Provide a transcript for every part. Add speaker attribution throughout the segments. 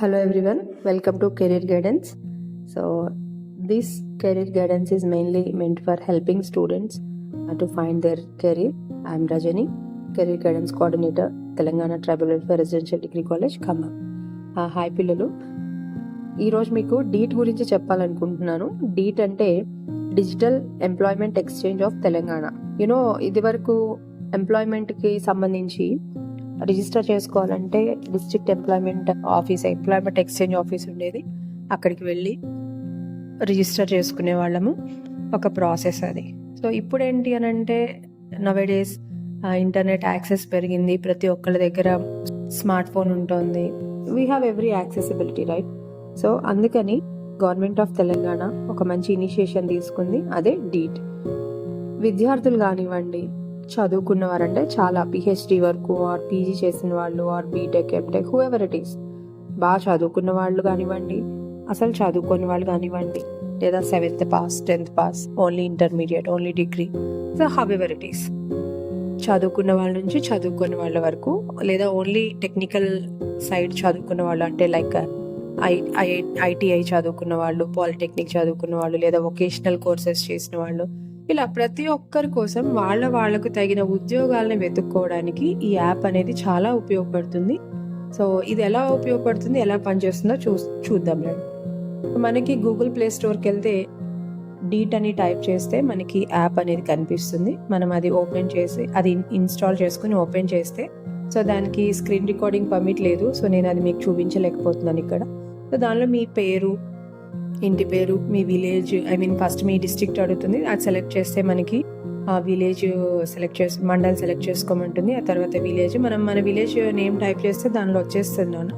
Speaker 1: Hello everyone welcome to career guidance so this career guidance is mainly meant for helping students to find their career I'm Rajani career guidance coordinator Telangana tribal welfare residential degree college Khammam hi పిల్లలు. ఈరోజు మీకు డీట్ గురించి చెప్పాలనుకుంటున్నాను. డీట్ అంటే digital employment exchange of Telangana you know ఇది వరకు ఎంప్లాయ్మెంట్కి సంబంధించి రిజిస్టర్ చేసుకోవాలంటే district employment office employment exchange office ఉండేది. అక్కడికి వెళ్ళి రిజిస్టర్ చేసుకునే వాళ్ళము. ఒక ప్రాసెస్ అది. సో ఇప్పుడు ఏంటి అని అంటే నవేడేస్ ఇంటర్నెట్ యాక్సెస్ పెరిగింది. ప్రతి ఒక్కళ్ళ దగ్గర స్మార్ట్ ఫోన్ ఉంటుంది. We have every accessibility right so అందుకని గవర్నమెంట్ ఆఫ్ తెలంగాణ ఒక మంచి ఇనిషియేషన్ తీసుకుంది. అదే డీట్ విద్యార్థులు కానివ్వండి చదువుకున్నవారంటే చాలా పిహెచ్డి వరకు ఆర్ పీజీ చేసిన వాళ్ళు or BTech MTech whoever it is బాగా చదువుకున్న వాళ్ళు కానివ్వండి అసలు చదువుకునే వాళ్ళు కానివ్వండి లేదా seventh pass tenth pass only intermediate only degree so however it is చదువుకున్న వాళ్ళ నుంచి చదువుకున్న వాళ్ళ వరకు లేదా ఓన్లీ టెక్నికల్ సైడ్ చదువుకున్న వాళ్ళు అంటే లైక్ ఐ ఐ చదువుకున్న వాళ్ళు పాలిటెక్నిక్ చదువుకున్న వాళ్ళు లేదా వొకేషనల్ కోర్సెస్ చేసిన వాళ్ళు ఇలా ప్రతి ఒక్కరి కోసం వాళ్ళ వాళ్ళకు తగిన ఉద్యోగాలను వెతుక్కోవడానికి ఈ యాప్ అనేది చాలా ఉపయోగపడుతుంది. సో ఇది ఎలా ఉపయోగపడుతుంది ఎలా పనిచేస్తుందో చూ చూద్దాం రండి. మనకి గూగుల్ ప్లే స్టోర్కి వెళ్తే డీట్ అని టైప్ చేస్తే మనకి యాప్ అనేది కనిపిస్తుంది. మనం అది ఓపెన్ చేసి అది ఇన్స్టాల్ చేసుకుని ఓపెన్ చేస్తే సో దానికి స్క్రీన్ రికార్డింగ్ పర్మిట్ లేదు. సో నేను అది మీకు చూపించలేకపోతున్నాను ఇక్కడ. సో దానిలో మీ పేరు ఇంటి పేరు మీ విలేజ్ ఐ మీన్ ఫస్ట్ మీ డిస్ట్రిక్ట్ అడుగుతుంది. అది సెలెక్ట్ చేస్తే మనకి ఆ విలేజ్ సెలెక్ట్ చేసి మండల్ సెలెక్ట్ చేసుకోమంటుంది. ఆ తర్వాత విలేజ్ మనం మన విలేజ్ నేమ్ టైప్ చేస్తే దానిలో వచ్చేస్తుంది నాన్న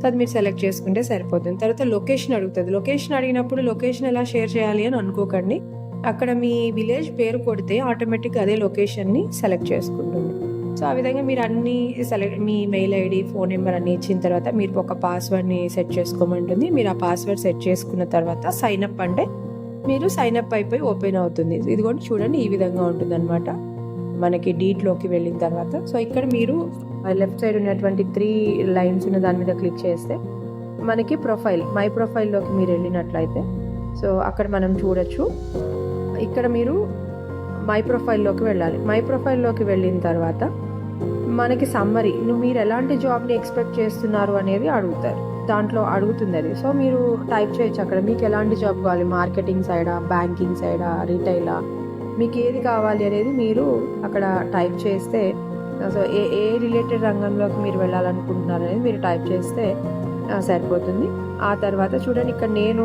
Speaker 1: సో అది మీరు సెలెక్ట్ చేసుకుంటే సరిపోతుంది. తర్వాత లొకేషన్ అడుగుతుంది. లొకేషన్ అడిగినప్పుడు లొకేషన్ ఎలా షేర్ చేయాలి అని అనుకోకండి. అక్కడ మీ విలేజ్ పేరు కొడితే ఆటోమేటిక్ అదే లొకేషన్ని సెలెక్ట్ చేసుకుంటుంది. సో ఆ విధంగా మీరు అన్ని సెలెక్ట్ మీ మెయిల్ ఐడి ఫోన్ నెంబర్ అన్ని ఇచ్చిన తర్వాత మీరు ఒక పాస్వర్డ్ని సెట్ చేసుకోమంటుంది. మీరు ఆ పాస్వర్డ్ సెట్ చేసుకున్న తర్వాత సైన్ అప్ అంటే మీరు సైన్ అప్ అయిపోయి ఓపెన్ అవుతుంది. ఇది కూడా చూడండి ఈ విధంగా ఉంటుంది అనమాట మనకి డీట్లోకి వెళ్ళిన తర్వాత. సో ఇక్కడ మీరు లెఫ్ట్ సైడ్ ఉన్నటువంటి త్రీ లైన్స్ ఉన్న దాని మీద క్లిక్ చేస్తే మనకి ప్రొఫైల్ మై ప్రొఫైల్లోకి మీరు వెళ్ళినట్లయితే. సో అక్కడ మనం చూడొచ్చు. ఇక్కడ మీరు మై ప్రొఫైల్లోకి వెళ్ళాలి. మై ప్రొఫైల్లోకి వెళ్ళిన తర్వాత మనకి సమ్మరీ నువ్వు మీరు ఎలాంటి జాబ్ని ఎక్స్పెక్ట్ చేస్తున్నారు అనేది అడుగుతారు. దాంట్లో అడుగుతుంది అది సో మీరు టైప్ చేయొచ్చు అక్కడ. మీకు ఎలాంటి జాబ్ కావాలి? మార్కెటింగ్ సైడా బ్యాంకింగ్ సైడా రీటైలా? మీకు ఏది కావాలి అనేది మీరు అక్కడ టైప్ చేస్తే సో ఏ ఏ రిలేటెడ్ రంగంలోకి మీరు వెళ్ళాలనుకుంటున్నారు అనేది మీరు టైప్ చేస్తే సరిపోతుంది. ఆ తర్వాత చూడండి ఇక్కడ నేను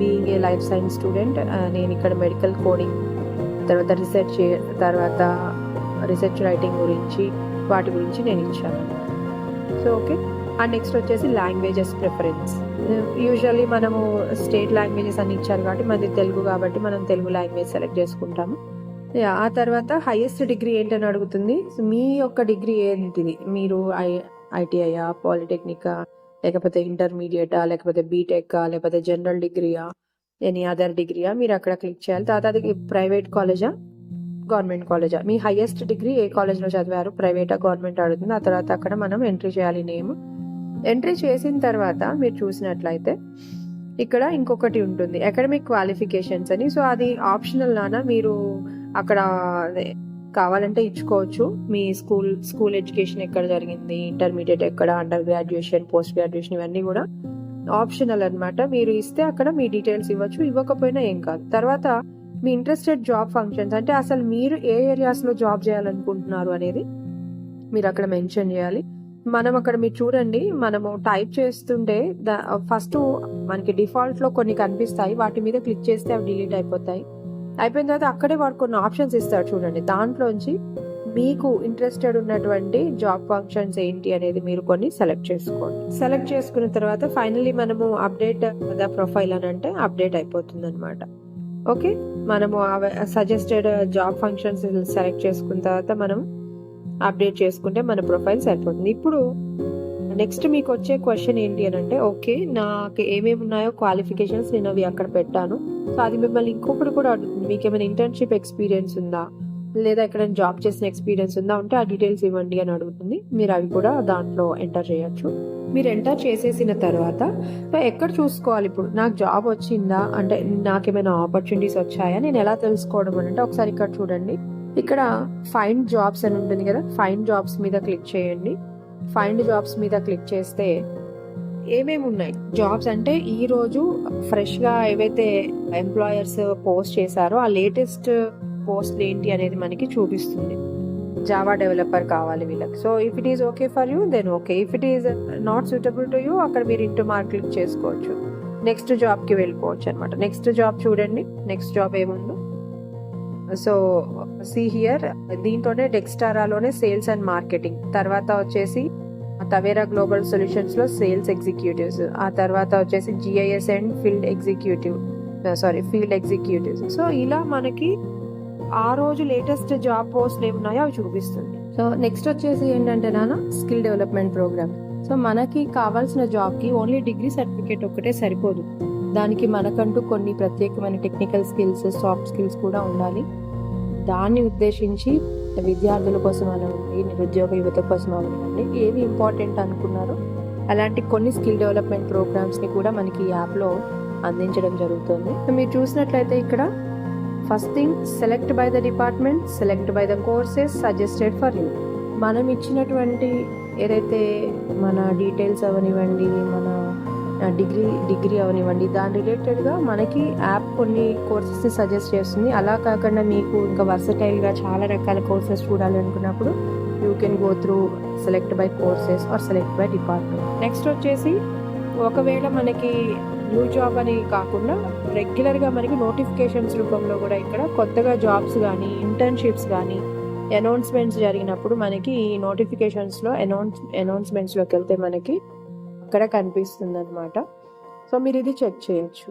Speaker 1: being a life science student నేను ఇక్కడ మెడికల్ కోడింగ్ తర్వాత రీసెర్చ్ తర్వాత రీసెర్చ్ రైటింగ్ గురించి వాటి గురించి నేను ఇచ్చాను. సో ఓకే అండ్ నెక్స్ట్ వచ్చేసి లాంగ్వేజెస్ ప్రిఫరెన్స్ యూజువల్లీ మనము స్టేట్ లాంగ్వేజెస్ అని ఇచ్చారు కాబట్టి మనది తెలుగు కాబట్టి మనం తెలుగు లాంగ్వేజ్ సెలెక్ట్ చేసుకుంటాము. ఆ తర్వాత హైయెస్ట్ డిగ్రీ ఏంటని అడుగుతుంది. మీ యొక్క డిగ్రీ ఏంటిది? మీరు ఐ ఐటీఐయా పాలిటెక్నికా లేకపోతే ఇంటర్మీడియటా లేకపోతే బీటెక్కా లేకపోతే జనరల్ డిగ్రీయా ఎనీ అదర్ డిగ్రీయా మీరు అక్కడ క్లిక్ చేయాలి. తర్వాత అది ప్రైవేట్ కాలేజా గవర్నమెంట్ కాలేజా. మీ హైయెస్ట్ డిగ్రీ ఏ కాలేజ్లో చదివారు? ప్రైవేటా గవర్నమెంట్ అడుగుతుంది. ఆ తర్వాత అక్కడ మనం ఎంట్రీ చేయాలి నేమ్ ఎంట్రీ చేసిన తర్వాత మీరు చూసినట్లయితే ఇక్కడ ఇంకొకటి ఉంటుంది. అకాడమిక్ క్వాలిఫికేషన్స్ అని. సో అది ఆప్షనల్ లానా మీరు అక్కడ కావాలంటే ఇచ్చుకోవచ్చు. మీ స్కూల్ స్కూల్ ఎడ్యుకేషన్ ఎక్కడ జరిగింది? ఇంటర్మీడియట్ ఎక్కడ? అండర్ గ్రాడ్యుయేషన్ పోస్ట్ గ్రాడ్యుయేషన్ ఇవన్నీ కూడా ఆప్షనల్ అన్నమాట. మీరు ఇస్తే అక్కడ మీ డీటెయిల్స్ ఇవ్వచ్చు. ఇవ్వకపోయినా ఏం కాదు. తర్వాత మీ ఇంట్రెస్టెడ్ జాబ్ ఫంక్షన్స్ అంటే అసలు మీరు ఏ ఏరియాస్లో జాబ్ చేయాలనుకుంటున్నారు అనేది మీరు అక్కడ మెన్షన్ చేయాలి. మనం అక్కడ మీరు చూడండి మనము టైప్ చేస్తుంటే ఫస్ట్ మనకి డిఫాల్ట్లో కొన్ని కనిపిస్తాయి. వాటి మీద క్లిక్ చేస్తే అవి డిలీట్ అయిపోతాయి. అయిపోయిన తర్వాత అక్కడే వాడు కొన్ని ఆప్షన్స్ ఇస్తారు చూడండి. దాంట్లోంచి మీకు ఇంట్రెస్టెడ్ ఉన్నటువంటి జాబ్ ఫంక్షన్స్ ఏంటి అనేది మీరు కొన్ని సెలెక్ట్ చేసుకోండి. సెలెక్ట్ చేసుకున్న తర్వాత ఫైనల్లీ మనము అప్డేట్ ద ప్రొఫైల్ అని అంటే అప్డేట్ అయిపోతుంది అనమాట ఓకే మనము సజెస్టెడ్ జాబ్ ఫంక్షన్స్ సెలెక్ట్ చేసుకున్న తర్వాత మనం అప్డేట్ చేసుకుంటే మన ప్రొఫైల్ సరిపోతుంది. ఇప్పుడు నెక్స్ట్ మీకు వచ్చే క్వశ్చన్ ఏంటి అని అంటే ఓకే నాకు ఏమేమి ఉన్నాయో క్వాలిఫికేషన్స్ నేను అవి అక్కడ పెట్టాను. సో అది మిమ్మల్ని ఇంకొకటి కూడా అడుగుతుంది మీకు ఏమైనా ఇంటర్న్షిప్ ఎక్స్పీరియన్స్ ఉందా? లేదా ఎక్కడైనా జాబ్ చేసిన ఎక్స్పీరియన్స్ ఉందా? ఉంటే ఆ డీటెయిల్స్ ఇవ్వండి అని అడుగుతుంది. మీరు అవి కూడా దాంట్లో ఎంటర్ చేయొచ్చు. మీరు ఎంటర్ చేసేసిన తర్వాత ఎక్కడ చూసుకోవాలి ఇప్పుడు? నాకు జాబ్ వచ్చిందా? అంటే నాకేమైనా ఆపర్చునిటీస్ వచ్చాయా? నేను ఎలా తెలుసుకోవడం? అని అంటే ఒకసారి ఇక్కడ చూడండి. ఇక్కడ ఫైండ్ జాబ్స్ అని ఉంటుంది కదా? ఫైండ్ జాబ్స్ మీద క్లిక్ చేయండి. ఫైండ్ జాబ్స్ మీద క్లిక్ చేస్తే ఏమేమి ఉన్నాయి? జాబ్స్ అంటే ఈ రోజు ఫ్రెష్గా ఏవైతే ఎంప్లాయర్స్ పోస్ట్ చేశారో ఆ లేటెస్ట్ పోస్ట్ ఏంటి అనేది మనకి చూపిస్తుంది. జావా డెవలపర్ కావాలి వీళ్ళకి. So if it is okay for you then okay if it is not suitable to you అక్కడ మీరు ఇంటూ మార్క్ క్లిక్ చేసుకోవచ్చు. నెక్స్ట్ జాబ్కి వెళ్ళిపోవచ్చు అనమాట నెక్స్ట్ జాబ్ చూడండి. నెక్స్ట్ జాబ్ ఏముందో? సో సి హియర్ దీంతోనే డెక్స్టారాలోనే సేల్స్ అండ్ మార్కెటింగ్ తర్వాత వచ్చేసి తవేరా గ్లోబల్ సొల్యూషన్స్లో సేల్స్ ఎగ్జిక్యూటివ్స్ ఆ తర్వాత వచ్చేసి GIS and field executive sorry field executives so ఇలా మనకి ఆ రోజు లేటెస్ట్ జాబ్ పోస్ట్ ఏమున్నాయో అవి చూపిస్తుంది. సో నెక్స్ట్ వచ్చేసి ఏంటంటే నాన్న స్కిల్ డెవలప్మెంట్ ప్రోగ్రామ్ సో మనకి కావాల్సిన జాబ్కి ఓన్లీ డిగ్రీ సర్టిఫికేట్ ఒక్కటే సరిపోదు. దానికి మనకంటూ కొన్ని ప్రత్యేకమైన టెక్నికల్ స్కిల్స్ సాఫ్ట్ స్కిల్స్ కూడా ఉండాలి. దాన్ని ఉద్దేశించి విద్యార్థుల కోసం అవ్వండి నిరుద్యోగ యువత కోసం అవ్వండి ఏవి ఇంపార్టెంట్ అనుకున్నారో అలాంటి కొన్ని స్కిల్ డెవలప్మెంట్ ప్రోగ్రామ్స్ని కూడా మనకి ఈ యాప్లో అందించడం జరుగుతుంది. సో మీరు చూసినట్లయితే ఇక్కడ first thing select by the department select by the courses suggested for you. మనం ఇచ్చినటువంటి ఏదైతే మన డీటెయిల్స్ అవనివ్వండి మన డిగ్రీ డిగ్రీ అవనివ్వండి దాని రిలేటెడ్గా మనకి యాప్ కొన్ని కోర్సెస్ని సజెస్ట్ చేస్తుంది. అలా కాకుండా మీకు ఇంకా వర్సటైల్గా చాలా రకాల courses చూడాలనుకున్నప్పుడు you can go through select by courses or select by department. Next వచ్చేసి ఒకవేళ మనకి న్యూ జాబ్ అని కాకుండా రెగ్యులర్గా మనకి నోటిఫికేషన్స్ రూపంలో కూడా ఇక్కడ కొత్తగా జాబ్స్ కానీ ఇంటర్న్షిప్స్ కానీ అనౌన్స్మెంట్స్ జరిగినప్పుడు మనకి ఈ నోటిఫికేషన్స్లో అనౌన్స్ అనౌన్స్మెంట్స్లోకి వెళ్తే మనకి అక్కడ కనిపిస్తుంది అనమాట సో మీరు ఇది చెక్ చేయొచ్చు.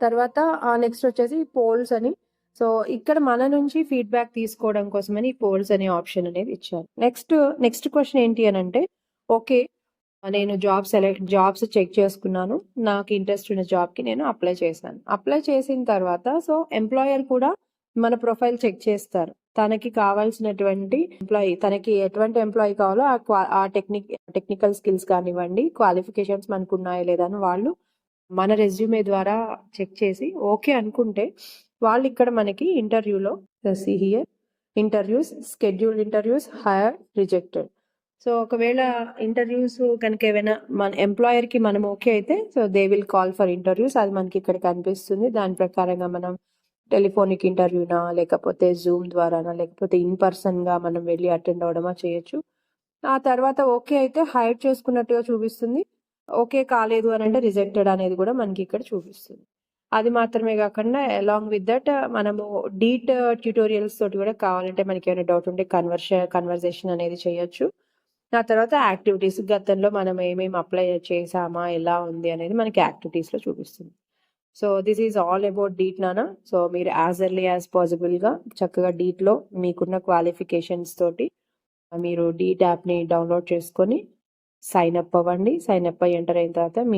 Speaker 1: తర్వాత నెక్స్ట్ వచ్చేసి పోల్స్ అని. సో ఇక్కడ మన నుంచి ఫీడ్బ్యాక్ తీసుకోవడం కోసమని ఈ పోల్స్ అనే ఆప్షన్ అనేది ఇచ్చారు. నెక్స్ట్ నెక్స్ట్ క్వశ్చన్ ఏంటి అని అంటే ఓకే నేను జాబ్ సెలెక్ట్ జాబ్స్ చెక్ చేసుకున్నాను. నాకు ఇంట్రెస్ట్ ఉన్న జాబ్కి నేను అప్లై చేశాను. అప్లై చేసిన తర్వాత సో ఎంప్లాయర్ కూడా మన ప్రొఫైల్ చెక్ చేస్తారు. తనకి కావాల్సినటువంటి ఎంప్లాయీ తనకి ఎటువంటి ఎంప్లాయీ కావాలో ఆ క్వా- ఆ టెక్నిక్ టెక్నికల్ స్కిల్స్ కానివ్వండి క్వాలిఫికేషన్స్ మనకు ఉన్నాయా లేదా అని వాళ్ళు మన రెజ్యూమే ద్వారా చెక్ చేసి ఓకే అనుకుంటే వాళ్ళు ఇక్కడ మనకి ఇంటర్వ్యూలో here interviews scheduled interviews hire rejected so ఒకవేళ ఇంటర్వ్యూస్ కనుక ఏమైనా మన ఎంప్లాయర్కి మనం ఓకే అయితే so they will call for interviews అది మనకి ఇక్కడ కనిపిస్తుంది. దాని ప్రకారంగా మనం టెలిఫోనిక్ ఇంటర్వ్యూనా లేకపోతే జూమ్ ద్వారానా లేకపోతే ఇన్ పర్సన్గా మనం వెళ్ళి అటెండ్ అవడమా చేయొచ్చు. ఆ తర్వాత ఓకే అయితే హైర్ చేసుకున్నట్టుగా చూపిస్తుంది. ఓకే కాలేదు అని అంటే రిజెక్టెడ్ అనేది కూడా మనకి ఇక్కడ చూపిస్తుంది. అది మాత్రమే కాకుండా అలాంగ్ విత్ దట్ మనము డీట్ ట్యూటోరియల్స్ తోటి కూడా కావాలంటే మనకి ఏమైనా డౌట్ ఉంటే కన్వర్ష కన్వర్జేషన్ అనేది చేయొచ్చు. ఆ తర్వాత యాక్టివిటీస్ గతంలో మనం ఏమేమి అప్లై చేసామా ఎలా ఉంది అనేది మనకి యాక్టివిటీస్లో చూపిస్తుంది. So this is all about Deet నానా. సో మీరు యాజ్ ఎర్లీ యాజ్ పాసిబుల్గా చక్కగా డీట్లో మీకున్న క్వాలిఫికేషన్స్ తోటి మీరు డీట్ యాప్ని డౌన్లోడ్ చేసుకొని సైన్ అప్ అవ్వండి. సైన్ అప్ అయ్యి ఎంటర్ అయిన తర్వాత మీ